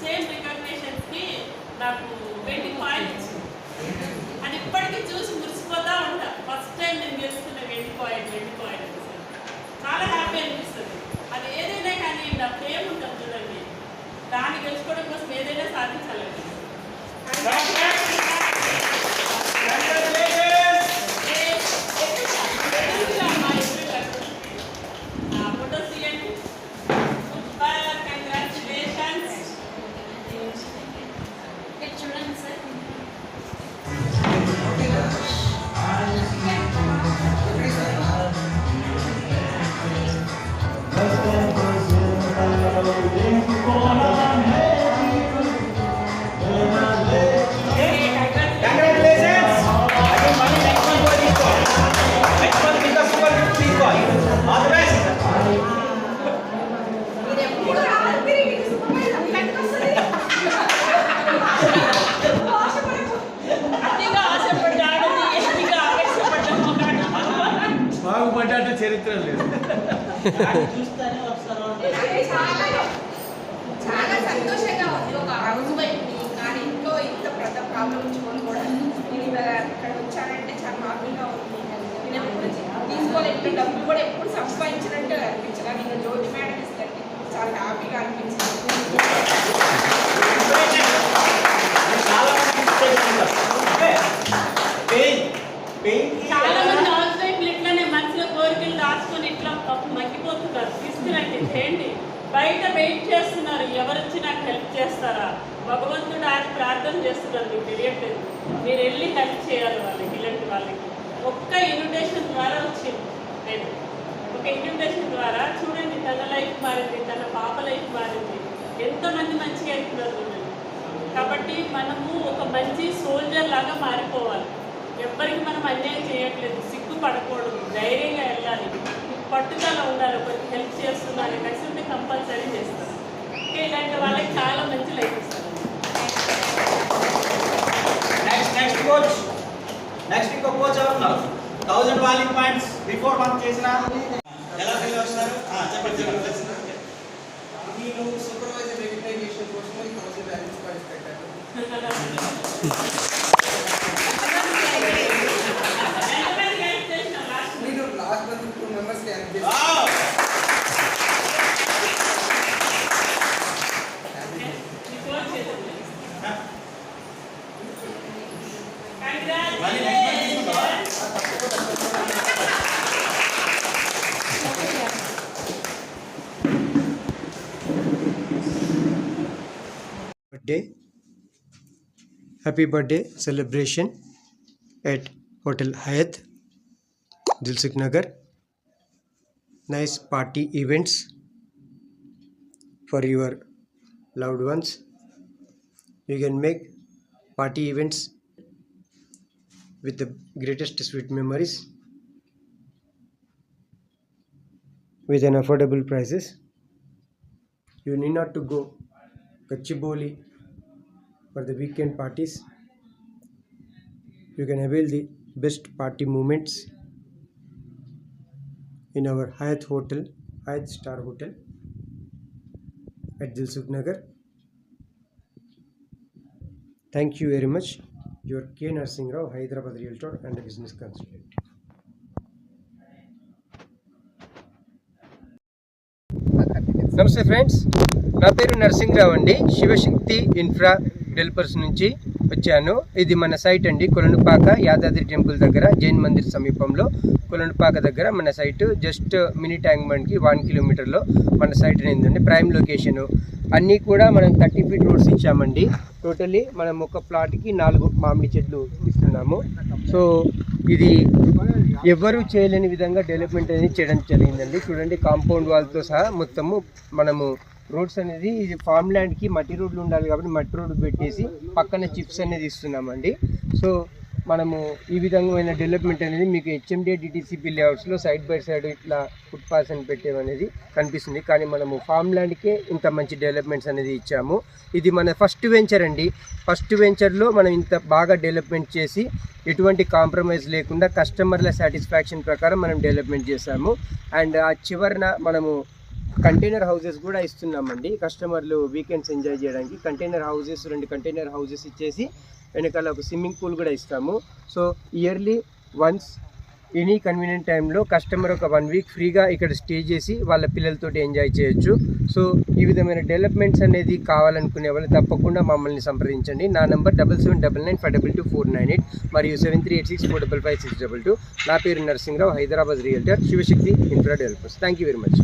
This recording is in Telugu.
సేమ్ రికగ్నేషన్స్కి నాకు ట్వంటీ పాయింట్ అది ఇప్పటికీ చూసి మురిసిపోతా ఉంటా. ఫస్ట్ టైం నేను తెలుసుకున్న ట్వంటీ పాయింట్ ట్వంటీ పాయింట్ చాలా హ్యాపీ అనిపిస్తుంది. అది ఏదైనా కానీ నా ప్రేమ ఉంటుంది చూడండి. దాన్ని గెలుచుకోవడం కోసం ఏదైనా సాధించాలండి చాలా చాలా సంతోషంగా ఉంది. ఒక హౌస్ కానీ ఇంట్లో ఇంత పెద్ద ప్రాబ్లం ఉంచుకొని కూడా. నేను ఇవాళ ఇక్కడ వచ్చానంటే చాలా హ్యాపీగా ఉంది. నేను ఎప్పుడు తీసుకోవాలి డబ్బులు కూడా ఎప్పుడు సంపాదించినట్టు అనిపించగా నేను జ్యోతి మేడం ఇస్తే చాలా హ్యాపీగా అనిపించింది. ఎవరొచ్చి నాకు హెల్ప్ చేస్తారా? భగవంతుడు ఆయన ప్రార్థన చేస్తున్నారు మీకు తెలియట్లేదు మీరు వెళ్ళి హెల్ప్ చేయాలి వాళ్ళకి ఇలాంటి వాళ్ళకి. ఒక్క ఇన్విటేషన్ ద్వారా వచ్చింది. నేను ఒక ఇన్విటేషన్ ద్వారా చూడండి తన లైఫ్ మారింది తన పాప లైఫ్ మారింది. ఎంతోమంది మంచిగా అవుతున్నారు కాబట్టి మనము ఒక మంచి సోల్జర్ లాగా మారిపోవాలి. ఎవ్వరికి మనం అన్యాయం చేయట్లేదు. సిగ్గు పడకూడదు ధైర్యంగా వెళ్ళాలి. పట్టుదల ఉండాలి. ఒకరికి హెల్ప్ చేస్తున్నారు కలిసి ఉంటే కంపల్సరీ చేస్తారు ఇలాంటి వాళ్ళకి చాలా మంచి లైఫ్ ఇస్తారు. నెక్స్ట్ నెక్స్ట్ కోచ్ నెక్స్ట్ ఇంకో కోచ్ ఎవరు ఉన్నారు? థౌజండ్ వాల్యూమ్ పాయింట్స్ బిఫోర్ మనం చేసిన ఎలా ఫీల్ వస్తున్నారు ఆ, చెప్పండి చెప్పండి. నేను సూపర్వైజర్ రికగ్నైజేషన్ కోసం ఈ points birthday happy birthday celebration at hotel Hyatt Dilsuk Nagar nice party events for your loved ones you can make party events with the greatest sweet memories with an affordable prices you need not to go Kachiboli for the weekend parties. You can avail the best party moments in our Hyatt Hotel, Hyatt Star Hotel at Dilsuk Nagar. Thank you very much. Your K Narsing Rao Hyderabad real store and business consultant నమస్తే ఫ్రెండ్స్ నా పేరు నర్సింగ్ నర్సింగ్రావు అండి. శివశక్తి ఇన్ఫ్రా డెవలపర్స్ నుంచి వచ్చాను. ఇది మన సైట్ అండి. కొలనుపాక యాదాద్రి టెంపుల్ దగ్గర జైన్ మందిర్ సమీపంలో. కొలనుపాక దగ్గర మన సైట్ జస్ట్ మినీ ట్యాంక్ బండ్కి వన్ కిలోమీటర్లో మన సైట్ అనేది ప్రైమ్ లొకేషన్ అన్నీ కూడా మనం థర్టీ ఫీట్ రోడ్స్ ఇచ్చామండి. టోటలీ మనం ఒక ప్లాట్కి నాలుగు మామిడి చెట్లు ఇస్తున్నాము. సో ఇది ఎవరు చేయలేని విధంగా డెవలప్మెంట్ అనేది చేయడం జరిగిందండి. చూడండి కాంపౌండ్ వాల్తో సహా మొత్తము మనము రోడ్స్ అనేది ఇది ఫామ్ ల్యాండ్కి మట్టి రోడ్లు ఉండాలి కాబట్టి మట్టి రోడ్డు పెట్టేసి పక్కన చిప్స్ అనేది ఇస్తున్నామండి. సో మనము ఈ విధమైన డెవలప్మెంట్ అనేది మీకు హెచ్ఎండిఏ డిటీసీపీ లేఅవుట్స్లో సైడ్ బై సైడ్ ఇట్లా ఫుట్పాత్స్ అని పెట్టేవనేది కనిపిస్తుంది. కానీ మనము ఫామ్ ల్యాండ్కే ఇంత మంచి డెవలప్మెంట్స్ అనేది ఇచ్చాము. ఇది మన ఫస్ట్ వెంచర్ అండి. ఫస్ట్ వెంచర్లో మనం ఇంత బాగా డెవలప్మెంట్ చేసి ఎటువంటి కాంప్రమైజ్ లేకుండా కస్టమర్ల సాటిస్ఫాక్షన్ ప్రకారం మనం డెవలప్మెంట్ చేశాము. అండ్ ఆ చివరన మనము కంటైనర్ హౌసెస్ కూడా ఇస్తున్నామండి. కస్టమర్లు వీకెండ్స్ ఎంజాయ్ చేయడానికి కంటైనర్ హౌసెస్ రెండు కంటైనర్ హౌసెస్ ఇచ్చేసి వెనకాల ఒక స్విమ్మింగ్ పూల్ కూడా ఇస్తాము. So yearly once any convenient టైంలో కస్టమర్ ఒక వన్ వీక్ ఫ్రీగా ఇక్కడ స్టే చేసి వాళ్ళ పిల్లలతో ఎంజాయ్ చేయొచ్చు. సో ఈ విధమైన డెవలప్మెంట్స్ అనేది కావాలనుకునే వాళ్ళు తప్పకుండా మమ్మల్ని సంప్రదించండి. నా number double seven double nine five double two four nine eight మరియు seven three eight six four double five six double two. నా పేరు Narasimharao Hyderabad realtor. Shivashakti infra developers. Thank you very much.